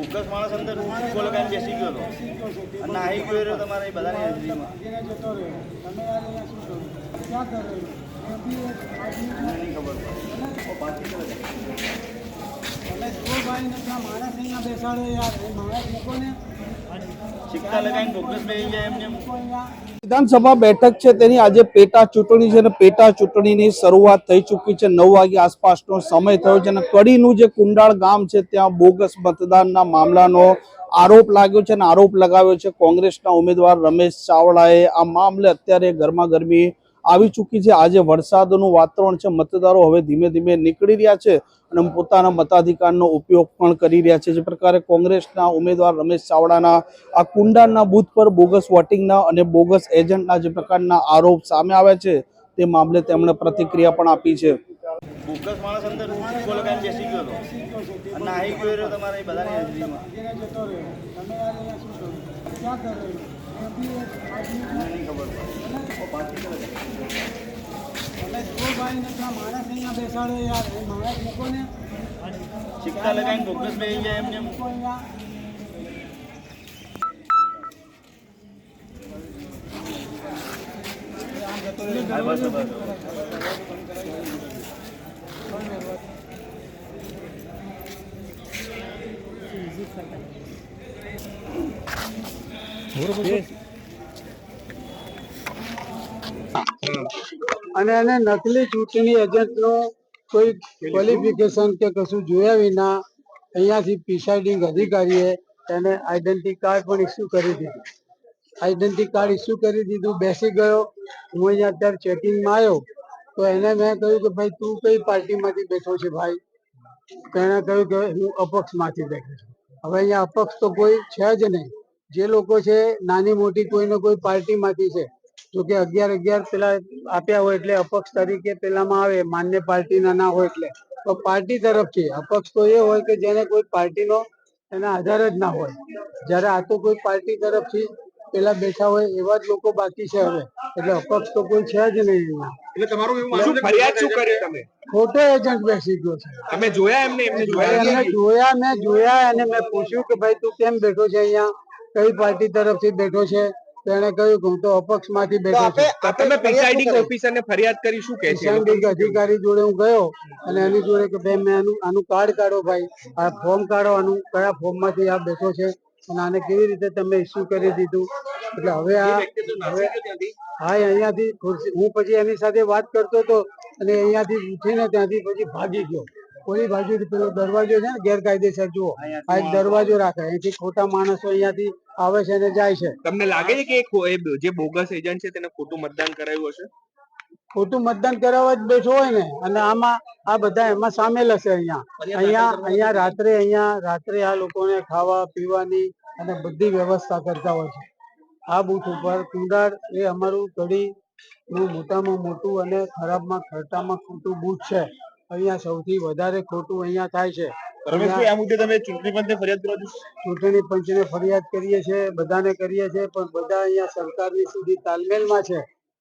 ભૂખસ માણસ અંદર ઊંચો લગાવીને બેસી ગયો હતો અને નાહી ગયો રહ્યો તમારે એ બધાની હાજરીમાં. જતો રહ્યો તમે જો ભાઈ ત્યાં માણસ અહીંયા બેસાડો યાર. એ માણસ મૂકો ને. વિધાનસભા બેઠક છે, તેની આજે પેટા ચૂંટણી છે અને પેટા ચૂંટણીની શરૂઆત થઈ ચૂકી છે. નવ વાગે આસપાસનો સમય થયો છે અને કડીનું જે કુંડાળ ગામ છે, ત્યાં બોગસ મતદાનના મામલાનો આરોપ લાગ્યો છે અને આરોપ લગાવ્યો છે. કોંગ્રેસના ઉમેદવાર રમેશ ચાવડાએ આ મામલે અત્યારે ગરમા ગરમી આવી ચૂકી છે. આજે વરસાદનું વાતાવરણ છે. મતદારો હવે ધીમે ધીમે નીકળી રહ્યા છે અને પોતાના મતાધિકારનો ઉપયોગ પણ કરી રહ્યા છે. જે પ્રકારે કોંગ્રેસના ઉમેદવાર રમેશ ચાવડાના આ કુંડાના બૂથ પર બોગસ વોટિંગના અને બોગસ એજન્ટના જે પ્રકારના આરોપ સામે આવ્યા છે તે મામલે તેમણે પ્રતિક્રિયા પણ આપી છે. ક્યાં કરેલું એ બી એક આદમી મને નહીં ખબર પડે બાકી તો તમે જો ભાઈ ને ત્યાં માણસ અહીંયા બેસાડો યાર એ માણસ મૂકો ને સિક્કા લગાવીને ભૂખસ બેસી જાય એમને મૂકો અહીંયા હા, બસ બસ અને એને નકલી ચૂંટણી એજન્ટનું કોઈ ક્વોલિફિકેશન કે કશું જોયા વિના અહીંયાથી પ્રિસાઇડિંગ અધિકારીએ એને આઈડેન્ટિટી કાર્ડ પણ ઇસ્યુ કરી દીધું. આઈડેન્ટિટી કાર્ડ ઇસ્યુ કરી દીધું, બેસી ગયો. હું અહીંયા અત્યારે ચેકિંગમાં આવ્યો. તો એને મેં કહ્યું કે ભાઈ, તું કઈ પાર્ટીમાંથી બેઠો છે ભાઈ? તો એણે કહ્યું કે હું અપક્ષમાંથી બેઠો છું. હવે અહીંયા અપક્ષ તો કોઈ છે જ નહીં. જે લોકો છે નાની મોટી કોઈને કોઈ પાર્ટીમાંથી છે જો કે અગિયાર અગિયાર પેલા આપ્યા હોય એટલે અપક્ષ તરીકે પેલામાં આવે માન્ય પાર્ટીના ના હોય એટલે. તો પાર્ટી તરફથી અપક્ષ તો એ હોય કે જેને કોઈ પાર્ટીનો એના આધાર જ ના હોય. જ્યારે આ તો કોઈ પાર્ટી તરફથી પેલા બેઠા હોય એવા જ લોકો બાકી છે હવે. એટલે અપક્ષ તો કોઈ છે જ નહીં એટલે તમારું એવું માનવું ફરિયાદ શું કરી તમે? ખોટો એજન્ટ બેસી ગયો છે. તમે જોયા એમને એમને જોયા એમને જોયા મેં જોયા અને મેં પૂછ્યું કે ભાઈ તું કેમ બેઠો છે અહીંયા? કઈ પાર્ટી તરફથી બેઠો છે? તો એને કહ્યું હું તો અપક્ષમાંથી બેઠો છું. તમે પ્રિસાઇડિંગ ઓફિસર ને ફરિયાદ કરી શું કે છે? અધિકારી જોડે હું ગયો અને એની જોડે કે ભાઈ મેં આનું આનું કાર્ડ કાઢો ભાઈ. આ ફોર્મ કાઢો આનું કયા ફોર્મમાંથી આ બેઠો છે? અને આને કેવી રીતે તમે ઇસ્યુ કરી દીધું? એટલે હવે આ હવે હા અહીંયાથી ખુરશી હું પછી એની સાથે વાત કરતો હતો અને અહીંયાથી ઉઠીને ત્યાંથી પછી ભાગી ગયો. ઓલી બાજુ પેલો દરવાજો છે ને ગેરકાયદેસર જુઓ. આ એક દરવાજો રાખે. અહીંથી ખોટા માણસો અહીંયાથી આવે છે અને જાય છે. તમને લાગે છે કે જે બોગસ એજન્ટ છે તેને ખોટું મતદાન કરાયું હશે? ખોટું મતદાન કરાવવા જ બેઠો હોય ને અને આમાં આ બધા એમાં સામેલ હશે અહીંયા. અહીંયા અહીંયા રાત્રે અહીંયા રાત્રે આ લોકોને ખાવા પીવાની અને બધી વ્યવસ્થા કરતા હોય છે. આ બૂથ ઉપર કુંડાળ એ અમારું કડી નું મોટામાં મોટું અને ખરાબમાં ખરટામાં ખોટું બૂથ છે. અહીંયા સૌથી વધારે ખોટું અહીંયા થાય છે. રમેશભાઈ આ મુદ્દે તમે ચૂંટણી પંચને ફરિયાદ કરો છો ચૂંટણી પંચને ફરિયાદ કરીએ છીએ બધાને કરીએ છીએ પણ બધા અહીંયા સરકારની સુધી તાલમેલમાં છે.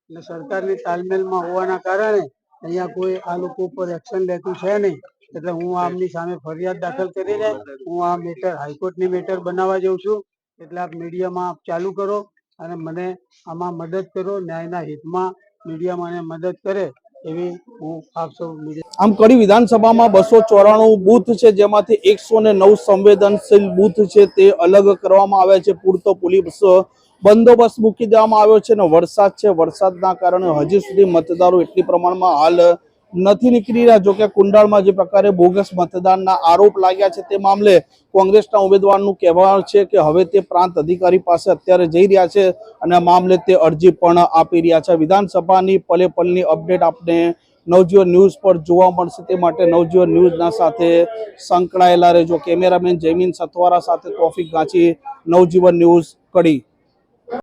અને સરકારની તાલમેલમાં હોવાના કારણે અહીંયા કોઈ આ લોકો ઉપર એક્શન લેતું છે નહીં. એટલે હું આમની સામે ફરિયાદ દાખલ કરીને હું આ મેટર હાઈકોર્ટની મેટર બનાવવા જઉં છું. એટલે આપ મીડિયામાં આપ ચાલુ કરો અને મને આમાં મદદ કરો ન્યાયના હિતમાં મીડિયા મને મદદ કરે. એવી હું આપ સૌ આમ કડી વિધાનસભામાં બસો ચોરાણું બૂથ છે, જેમાંથી એકસો ને નવ સંવેદનશીલ બૂથ છે, તે અલગ કરવામાં આવ્યા છે. પૂરતો પોલીસ બંદોબસ્ત મૂકી દેવામાં આવ્યો છે અને વરસાદ છે. વરસાદના કારણે હજી સુધી મતદારો એટલી પ્રમાણમાં હાલ નથી નીકળી રહ્યા. જોકે કુંડાળમાં જે પ્રકારે બોગસ મતદાનના આરોપ લાગ્યા છે તે મામલે કોંગ્રેસના ઉમેદવારનું કહેવાનું છે કે હવે તે પ્રાંત અધિકારી પાસે અત્યારે જઈ રહ્યા છે અને મામલે તે અરજી પણ આપી રહ્યા છે. વિધાનસભાની પલે પલની અપડેટ આપને નવજીવન ન્યૂઝ પર જોવા મળશે તે માટે નવજીવન ન્યૂઝના સાથે સંકળાયેલા રહેજો. કેમેરામેન જયમીન સથવારા સાથે તોફિક ગાંચી, નવજીવન ન્યૂઝ કડી.